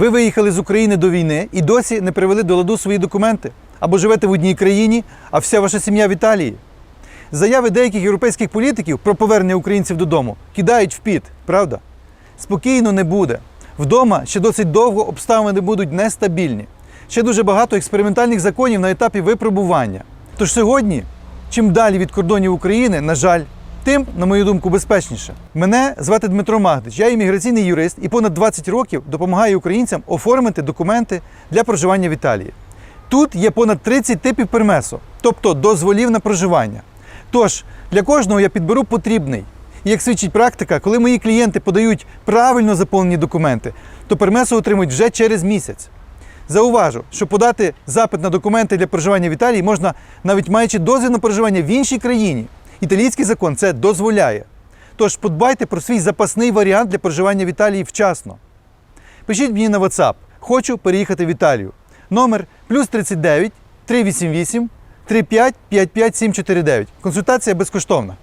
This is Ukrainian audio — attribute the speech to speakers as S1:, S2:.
S1: Ви виїхали з України до війни і досі не привели до ладу свої документи. Або живете в одній країні, а вся ваша сім'я в Італії. Заяви деяких європейських політиків про повернення українців додому кидають в піт, правда? Спокійно не буде. Вдома ще досить довго обставини будуть нестабільні. Ще дуже багато експериментальних законів на етапі випробування. Тож сьогодні, чим далі від кордонів України, на жаль, тим, на мою думку, безпечніше. Мене звати Дмитро Магдич, я імміграційний юрист і понад 20 років допомагаю українцям оформити документи для проживання в Італії. Тут є понад 30 типів пермесо, тобто дозволів на проживання. Тож для кожного я підберу потрібний. І як свідчить практика, коли мої клієнти подають правильно заповнені документи, то пермесо отримують вже через місяць. Зауважу, що подати запит на документи для проживання в Італії можна навіть маючи дозвіл на проживання в іншій країні. Італійський закон це дозволяє. Тож подбайте про свій запасний варіант для проживання в Італії вчасно. Пишіть мені на WhatsApp. Хочу переїхати в Італію. Номер плюс 39 388 35 55 749. Консультація безкоштовна.